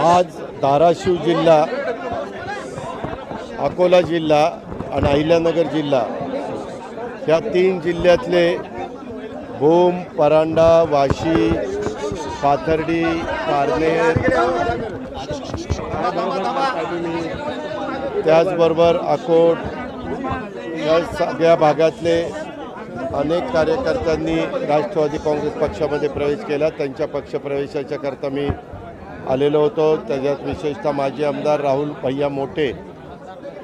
आज धाराशिव जिल्हा अकोला जिल्हा आणि अहिल्यानगर जिल्हा या तीन जिल्ह्यातले भूम परांडा वाशी पाथर्डी पारनेर त्याचबरोबर अकोट या सगळ्या भागातले अनेक कार्यकर्त्यांनी राष्ट्रवादी काँग्रेस पक्षामध्ये प्रवेश केला. त्यांच्या पक्षप्रवेशाच्या करता मी आलेलो होतो. त्याच्यात विशेषतः माजी आमदार राहुल भैया मोठे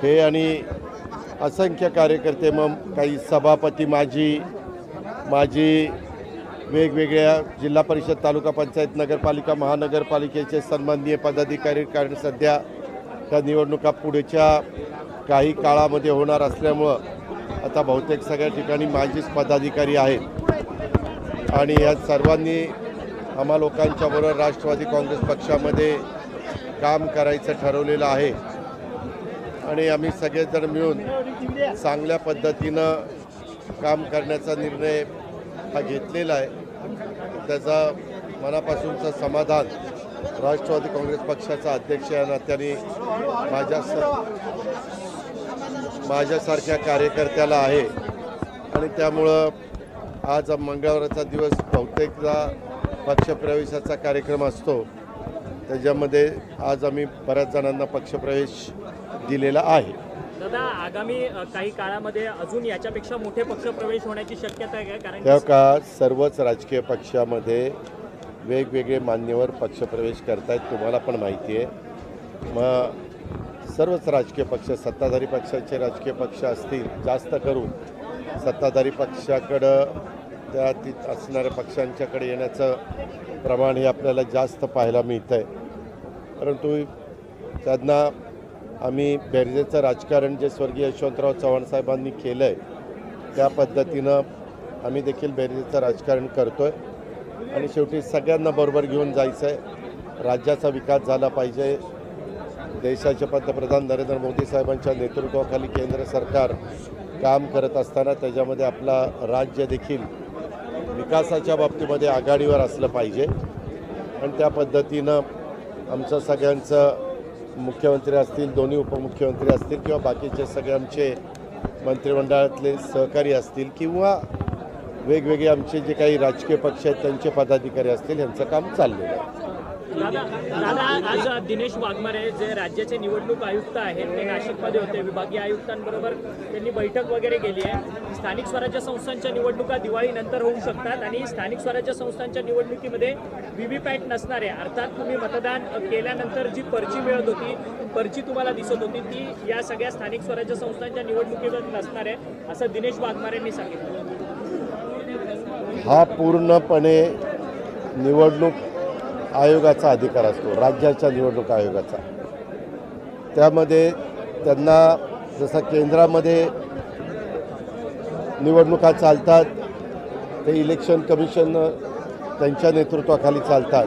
हे आणि असंख्य कार्यकर्ते मग काही सभापती माजी माजी वेगवेगळ्या जिल्हा परिषद तालुका पंचायत नगरपालिका महानगरपालिकेचे सन्माननीय पदाधिकारी कारण सध्या त्या निवडणुका पुढच्या काही काळामध्ये होणार असल्यामुळं आता बहुतेक सगळ्या ठिकाणी माजीच पदाधिकारी आहेत. आणि या सर्वांनी आम्हा लोकांच्याबरोबर राष्ट्रवादी काँग्रेस पक्षामध्ये काम करायचं ठरवलेलं आहे. आणि आम्ही सगळेजण मिळून चांगल्या पद्धतीनं काम करण्याचा निर्णय हा घेतलेला आहे. त्याचा मनापासूनचं समाधान राष्ट्रवादी काँग्रेस पक्षाचा अध्यक्ष या नात्याने माझ्या माझ्यासारख्या कार्यकर्त्याला आहे. आणि त्यामुळं आज मंगळवारचा दिवस बहुतेकदा पक्षप्रवेशाचा कार्यक्रम असतो. त्याच्यामध्ये आज आम्ही बऱ्याच जणांना पक्षप्रवेश दिलेला आहे. दादा आगामी काही काळामध्ये अजून याच्यापेक्षा मोठे पक्ष प्रवेश होण्याची शक्यता आहे का? कारण की का सर्वच राजकीय पक्षामध्ये वेगवेगळे मान्यवर पक्षप्रवेश करतायत तुम्हाला पण माहिती आहे. मग सर्वच राजकीय पक्ष सत्ताधारी पक्षाचे राजकीय पक्ष असतील जास्त करून सत्ताधारी पक्षाकडं त्या ती असणाऱ्या पक्षांच्याकडे येण्याचं प्रमाण हे आपल्याला जास्त पाहायला मिळतं आहे परंतु त्यांना आम्ही बेरजेचं राजकारण जे स्वर्गीय यशवंतराव चव्हाण साहेबांनी केलं आहे त्या पद्धतीनं आम्ही देखील बेरजेचं राजकारण करतो आहे आणि शेवटी सगळ्यांना बरोबर घेऊन जायचं आहे राज्याचा विकास झाला पाहिजे. देशाचे पंतप्रधान नरेंद्र मोदी साहेबांच्या नेतृत्वाखाली केंद्र सरकार काम करत असताना त्याच्यामध्ये आपला राज्य देखील विकासाच्या बाबतीमध्ये आघाडीवर असलं पाहिजे. आणि त्या पद्धतीनं आमचं सगळ्यांचं मुख्यमंत्री असतील दोन्ही उपमुख्यमंत्री असतील किंवा बाकीचे सगळे आमचे मंत्रिमंडळातले सहकारी असतील किंवा वेगवेगळे आमचे जे काही राजकीय पक्ष आहेत त्यांचे पदाधिकारी असतील यांचं काम चाललेलं आहे. दादा दादा आज दिनेश वाघमारे जे राज्याचे निवडणूक आयुक्त आहेत ते नाशिकमध्ये होते. विभागीय आयुक्तांबरोबर त्यांनी बैठक वगैरे केली आहे. स्थानिक स्वराज्य संस्थांच्या निवडणुका दिवाळीनंतर होऊ शकतात आणि स्थानिक स्वराज्य संस्थांच्या निवडणुकीमध्ये व्हीव्हीपॅट नसणारे अर्थात तुम्ही मतदान केल्यानंतर जी पर्ची मिळत होती पर्ची तुम्हाला दिसत होती ती या सगळ्या स्थानिक स्वराज्य संस्थांच्या निवडणुकीवर नसणार आहे असं दिनेश वाघमारेंनी सांगितलं. हा पूर्णपणे निवडणूक आयोगाचा अधिकार असतो राज्याच्या निवडणूक आयोगाचा. त्यामध्ये त्यांना जसं केंद्रामध्ये निवडणुका चालतात ते इलेक्शन कमिशन त्यांच्या नेतृत्वाखाली चालतात.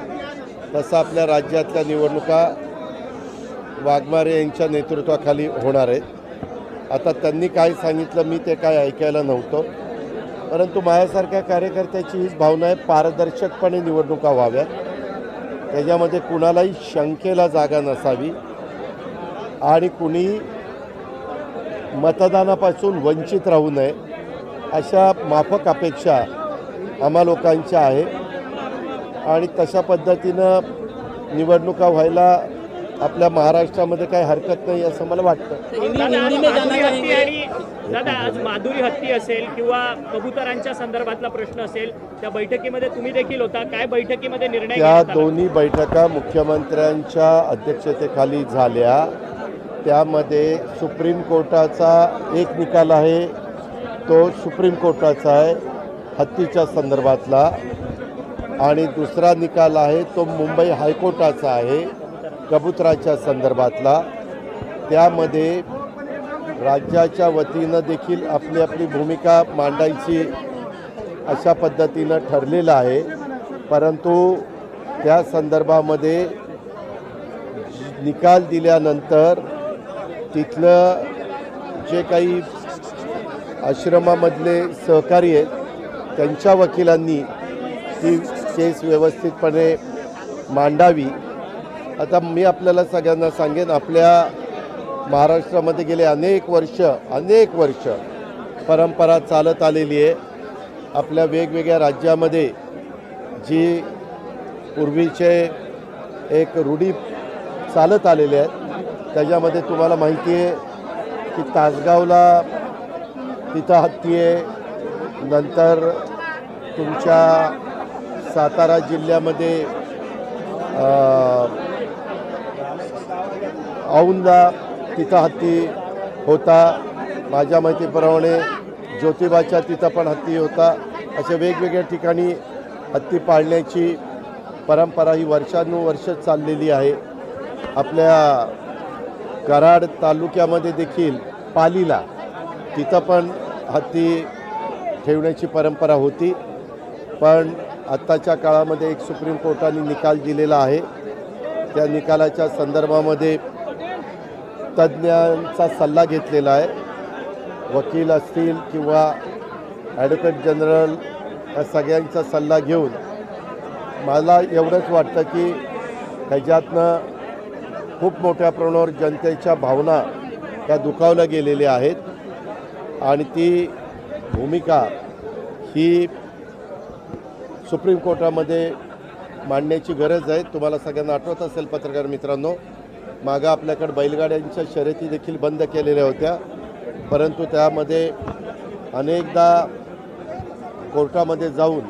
तसं आपल्या राज्यातल्या निवडणुका वाघमारे यांच्या नेतृत्वाखाली होणार आहेत. आता त्यांनी काय सांगितलं मी ते काय ऐकायला नव्हतं. परंतु माझ्यासारख्या कार्यकर्त्याची हीच भावना आहे पारदर्शकपणे निवडणुका व्हाव्यात. त्याच्यामध्ये कुणालाही शंकेला जागा नसावी आणि कुणी मतदानापासून वंचित राहू नये अशा माफक अपेक्षा आम्हा लोकांच्या आहे. आणि तशा पद्धतीनं निवडणुका व्हायला आपल्या महाराष्ट्रामध्ये काही हरकत नाही असं मला वाटतं. दादा आज माधुरी हत्ती आणि दादा आज माधुरी हत्ती असेल किंवा कबुतरांच्या संदर्भातला प्रश्न असेल त्या बैठकीमध्ये तुम्ही देखील होता. काय बैठकीमध्ये निर्णय त्या आला? दोन्ही बैठका मुख्यमंत्र्यांच्या अध्यक्षतेखाली झाल्या. त्यामध्ये सुप्रीम कोर्टाचा एक निकाल आहे तो सुप्रीम कोर्टाचा आहे हत्तीच्या संदर्भातला. आणि दुसरा निकाल आहे तो मुंबई हायकोर्टाचा आहे. कबुतराच्या संदर्भातला. त्यामध्ये राज्याच्या वतीनं देखील आपली आपली भूमिका मांडायची अशा पद्धतीनं ठरलेलं आहे. परंतु त्या संदर्भामध्ये निकाल दिल्यानंतर तिथलं जे काही आश्रमामधले सहकारी आहेत त्यांच्या वकिलांनी ती केस व्यवस्थितपणे मांडावी. आता मी आपल्याला सगळ्यांना सांगेन आपल्या महाराष्ट्रामध्ये गेले अनेक वर्ष अनेक वर्ष परंपरा चालत आलेली आहे. आपल्या वेगवेगळ्या राज्यामध्ये जी पूर्वीचे एक रूढी चालत आलेले आहेत त्याच्यामध्ये तुम्हाला माहिती आहे की तासगावला तिथं हत्ती आहे नंतर तुमच्या सातारा जिल्ह्यामध्ये औंदा तिथं हत्ती होता. माझ्या माहितीप्रमाणे ज्योतिबाच्या तिथं पण हत्ती होता. अशा वेगवेगळ्या ठिकाणी हत्ती पाळण्याची परंपरा ही वर्षानुवर्ष चाललेली आहे. आपल्या कराड तालुक्यामध्ये देखील पालीला तिथं पण हत्ती ठेवण्याची परंपरा होती. पण आत्ताच्या काळामध्ये एक सुप्रीम कोर्टाने निकाल दिलेला आहे. त्या निकालाच्या संदर्भामध्ये तज्ज्ञांचा सल्ला घेतलेला आहे. वकील असतील किंवा ॲडव्होकेट जनरल या सगळ्यांचा सल्ला घेऊन मला एवढंच वाटतं की ह्याच्यातनं खूप मोठ्या प्रमाणावर जनतेच्या भावना त्या दुखावल्या गेलेल्या आहेत. आणि ती भूमिका ही सुप्रीम कोर्टामध्ये मांडण्याची गरज आहे. तुम्हाला सगळ्यांना आठवत असेल पत्रकार मित्रांनो मागं आपल्याकडे बैलगाड्यांच्या शर्यती देखील बंद केलेल्या होत्या. परंतु त्यामध्ये अनेकदा कोर्टामध्ये जाऊन